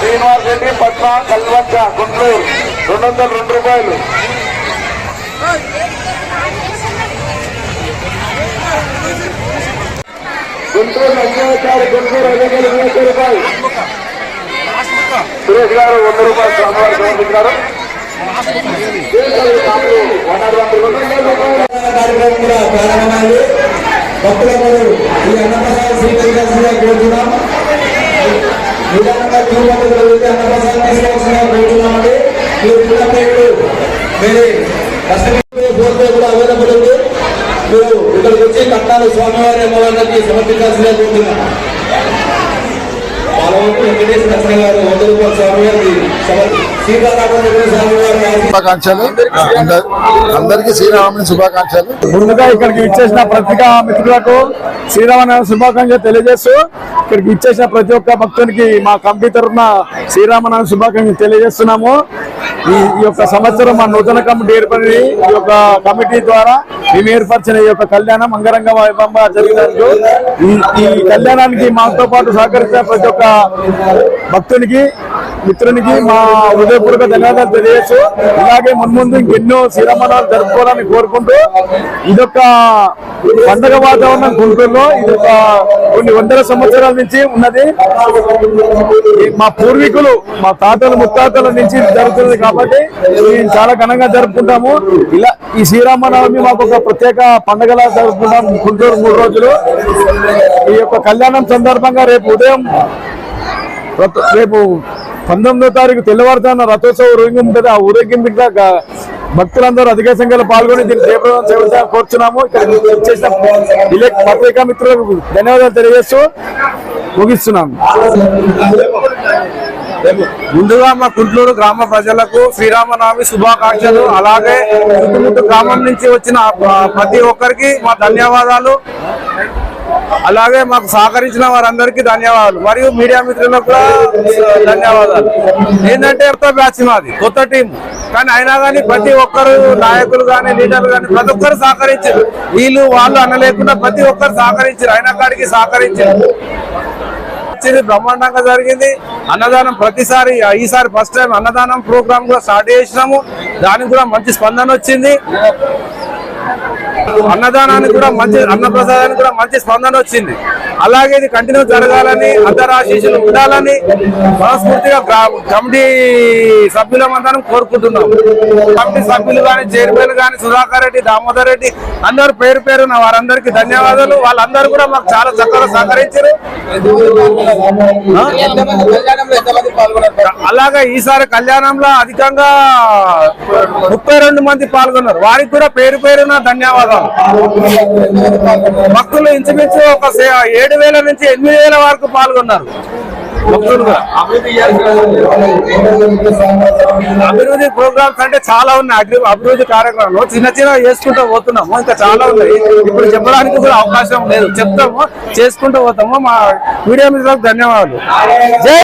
శ్రీనివాస్ రెడ్డి పట్నా కల్వంచ గుంటూరు. రెండు వందల రెండు రూపాయలు. గుంటూరు అంగీకారు గుంటూరు ఐదు వందల ఇరవై రూపాయలు. సురేష్ గారు వంద రూపాయలు స్వామివారు సమర్పించారు. కార్యక్రమం కూడా ప్రారంభమైంది భక్తులందరూ ఈ అన్నప్రసాద్ స్వీకరించాల్సిందిగా కోరుతున్నాం. విధంగా క్యూ పద్ధతిలో వెళ్తే అన్నప్రసాద్ తీసుకోవాల్సిందిగా కోరుతున్నామండి. మీరు చిన్న ప్లేట్లు మీరు కస్టమర్ ఫోన్ పే కూడా అవైలబుల్ ఉంది. మీరు ఇక్కడికి వచ్చి కట్టాలి. స్వామివారి అమ్మవారికి సమర్పించాల్సిందిగా కోరుతున్నాం. పాలవంతు వెంకటేశ్వర గారు వంద రూపాయల స్వామివారికి సమర్పి శుభాకాంక్షలు. అందరికీ శ్రీరామని శుభాకాంక్షలు. ముందుగా ఇక్కడికి ఇచ్చేసిన ప్రతిగా మిత్రులకు శ్రీరామని శుభాకాంక్షలు తెలియజేస్తూ ఇక్కడికి ఇచ్చేసిన ప్రతి ఒక్క భక్తునికి మా కమిటీ తరఫున శ్రీరామనామ శుభాకాంక్షలు తెలియజేస్తున్నాము. ఈ ఈ యొక్క సంవత్సరం మా నూతన కమిటీ ఏర్పడి ఈ యొక్క కమిటీ ద్వారా మేము ఏర్పరిచిన ఈ యొక్క కళ్యాణం అంగరంగ వైభవంగా జరిగినట్టు ఈ ఈ కళ్యాణానికి మాతో పాటు సహకరించిన ప్రతి ఒక్క భక్తునికి మిత్రునికి మా ఉదయపూర్వక ధన్యవాదాలు తెలియచ్చు ఇలాగే మున్ముందు ఇంకెన్నో శ్రీరామనాలు జరుపుకోవాలని కోరుకుంటూ ఇదొక పండగ వాతావరణం గుంటూరులో ఇది ఒక కొన్ని వందల సంవత్సరాల నుంచి ఉన్నది. మా పూర్వీకులు మా తాతలు ముత్తాతల నుంచి జరుగుతున్నది కాబట్టి మేము చాలా ఘనంగా జరుపుకుంటాము. ఇలా ఈ శ్రీరామనవమి మాకు ఒక ప్రత్యేక పండగలా జరుపుకుంటాం గుంటూరు మూడు రోజులు. ఈ యొక్క కళ్యాణం సందర్భంగా రేపు ఉదయం రేపు పంతొమ్మిదో తారీఖు తెల్లవారుతాన రథోత్సవ ఊరేగింపు ఆ ఊరేగింపు భక్తులందరూ అధిక సంఖ్యలో పాల్గొని దీన్ని జయప్రదం చేయాలని కోరుతున్నాము ఇక్కడ చేసిన పత్రికా మిత్రులకు ధన్యవాదాలు తెలియజేస్తూ ముగిస్తున్నాను ముందుగా మా కుంట్లూరు గ్రామ ప్రజలకు శ్రీరామనవమి శుభాకాంక్షలు. అలాగే చుట్టుముట్టు గ్రామం నుంచి వచ్చిన ప్రతి ఒక్కరికి మా ధన్యవాదాలు. అలాగే మాకు సహకరించిన వారందరికీ ధన్యవాదాలు. మరియు మీడియా మిత్రులకు కూడా ధన్యవాదాలు. ఏంటంటే కొత్త బ్యాచ్ మాది కొత్త టీం. కానీ అయినా కానీ ప్రతి ఒక్కరు నాయకులు కానీ లీడర్లు కానీ ప్రతి ఒక్కరు సహకరించారు. వీళ్ళు వాళ్ళు అనలేకుండా ప్రతి ఒక్కరు సహకరించారు. అయినా కాడికి సహకరించారు. వచ్చింది బ్రహ్మాండంగా జరిగింది. అన్నదానం ప్రతిసారి ఈసారి ఫస్ట్ టైం అన్నదానం ప్రోగ్రామ్ కూడా స్టార్ట్ చేసినాము. దానికి కూడా మంచి స్పందన వచ్చింది. అన్నదానానికి కూడా మంచి అన్నప్రసాదానికి కూడా మంచి స్పందన వచ్చింది. అలాగే ఇది కంటిన్యూ జరగాలని అందరు ఉండాలని మనస్ఫూర్తిగా కమిటీ సభ్యులమందరం కోరుకుంటున్నాం. కమిటీ సభ్యులు కానీ చైర్మన్ కానీ సుధాకర్ రెడ్డి దామోదర్ రెడ్డి అందరు పేరు పేరున్న వారందరికీ ధన్యవాదాలు. వాళ్ళందరూ కూడా మాకు చాలా చక్కగా సహకరించారు. అలాగే ఈసారి కళ్యాణంలో అధికంగా ముప్పై రెండు మంది పాల్గొన్నారు. వారికి కూడా పేరు పేరున ధన్యవాదాలు భక్తులు ఇంచుమించు ఒక సే- ఏడు వేల నుంచి ఎనిమిది వేల వరకు పాల్గొన్నారు. అభివృద్ధి ప్రోగ్రామ్స్ అంటే చాలా ఉన్నాయి. అభివృద్ధి కార్యక్రమాలు చిన్న చిన్న చేసుకుంటూ పోతున్నాము. ఇంకా చాలా ఉన్నాయి. ఇప్పుడు చెప్పడానికి కూడా అవకాశం లేదు. చెప్తాము చేసుకుంటూ పోతాము. మా మీడియా మిత్రులకు ధన్యవాదాలు. జై